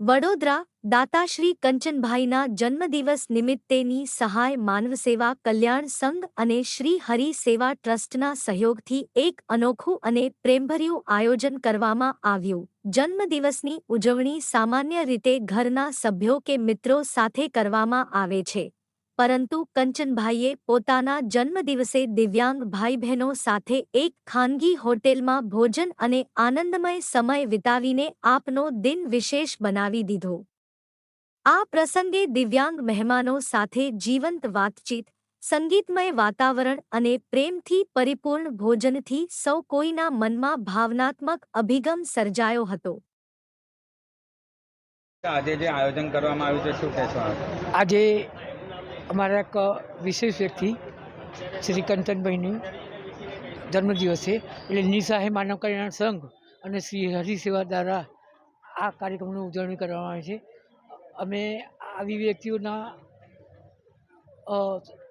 વડોદરા દાતાશ્રી કંચનભાઈના જન્મદિવસ નિમિત્તેની સહાય માનવસેવા કલ્યાણ સંઘ અને શ્રી હરિ સેવા ટ્રસ્ટના સહયોગથી એક અનોખું અને પ્રેમભર્યું આયોજન કરવામાં આવ્યું. જન્મદિવસની ઉજવણી સામાન્ય રીતે ઘરના સભ્યો કે મિત્રો સાથે કરવામાં આવે છે. પરંતુ કંચનભાઈએ પોતાના જન્મદિવસે દિવ્યાંગ ભાઈ બહેનો સાથે એક ખાનગી હોટેલમાં ભોજન અને આનંદમય સમય વિતાવીને આપનો દિન વિશેષ બનાવી દીધો. આ પ્રસંગે દિવ્યાંગ મહેમાનો સાથે જીવંત વાતચીત સંગીતમય વાતાવરણ અને પ્રેમથી પરિપૂર્ણ ભોજનથી સૌ કોઈના મનમાં ભાવનાત્મક અભિગમ સર્જાયો હતો. આજે જે આયોજન કરવામાં આવ્યું છે શું કહેશો આજે અમારા એક વિશેષ વ્યક્તિ શ્રી કંચનભાઈની જન્મદિવસ છે એટલે નિસાહે માનવ કલ્યાણ સંઘ અને શ્રી હરિસેવા દ્વારા આ કાર્યક્રમની ઉજવણી કરવામાં આવે છે. અમે આવી વ્યક્તિઓના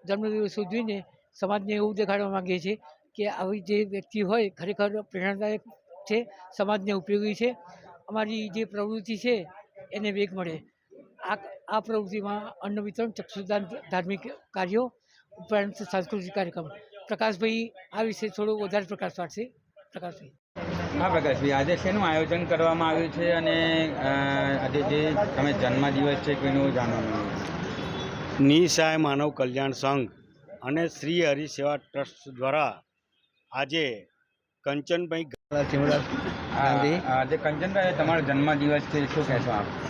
જન્મદિવસ ઉજવીને સમાજને એવું દેખાડવા માગીએ છીએ કે આવી જે વ્યક્તિ હોય ખરેખર પ્રેરણાદાયક છે, સમાજને ઉપયોગી છે. અમારી જે પ્રવૃત્તિ છે એને વેગ મળે. આ આ પ્રવૃત્તિમાં અન્ન વિતરણ ચક્ષુદાન ધાર્મિક કાર્યો ઉપરાંત સાંસ્કૃતિક કાર્યક્રમ. પ્રકાશભાઈ આ વિશે થોડો વધારે પ્રકાશ પાડશે. પ્રકાશભાઈ. હા પ્રકાશભાઈ આજે શેનું આયોજન કરવામાં આવ્યું છે અને આજે જે તમે જન્મદિવસ છે કોઈનું જાણવાનું? નિસાય માનવ કલ્યાણ સંઘ અને શ્રી હરિસેવા ટ્રસ્ટ દ્વારા આજે કંચનભાઈ આજે કંચનભાઈ તમારો જન્મદિવસ છે શું કહેશો આપ?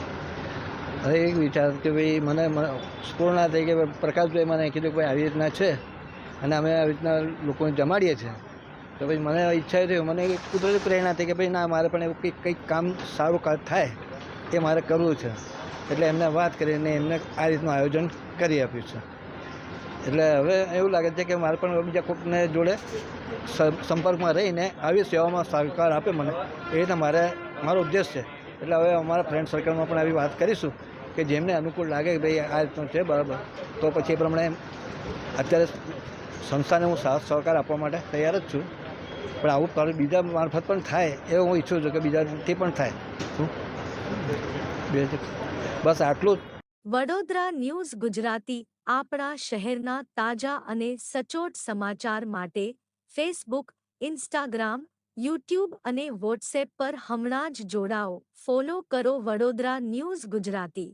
હવે એક વિચાર કે ભાઈ મને સ્ફૂર્ણ થઈ કે પ્રકાશભાઈ મને કીધું કે ભાઈ આવી રીતના છે અને અમે આવી રીતના લોકોને જમાડીએ છીએ. તો પછી મને ઈચ્છા થઈ મને કુદરતી પ્રેરણા થઈ કે ભાઈ ના, મારે પણ એવું કંઈક કંઈક કામ સારું થાય એ મારે કરવું છે. એટલે એમને વાત કરીને એમને આ રીતનું આયોજન કરી આપ્યું છે. એટલે હવે એવું લાગે છે કે મારે પણ બીજા કોઈકને જોડે સંપર્કમાં રહીને આવી સેવામાં સહકાર આપે મને. એ રીતે મારે, મારો ઉદ્દેશ છે. એટલે હવે અમારા ફ્રેન્ડ સર્કલમાં પણ આવી વાત કરીશું. કે જેમને અનુકૂળ લાગે કે ભાઈ આ રીતનું છે, બરાબર. તો પછી એ પ્રમાણે અત્યારે સંસ્થાને હું સાથ સહકાર આપવા માટે તૈયાર જ છું. પણ આવું તારું બીજા મારફત પણ થાય એવું હું ઈચ્છું છું કે બીજાથી પણ થાય. બસ આટલું વડોદરા ન્યૂઝ ગુજરાતી, આપણા શહેરના તાજા અને સચોટ સમાચાર માટે ફેસબુક, ઇન્સ્ટાગ્રામ, યુટ્યુબ અને વોટ્સએપ પર હમણાં જ જોડાઓ. ફોલો કરો વડોદરા ન્યૂઝ ગુજરાતી.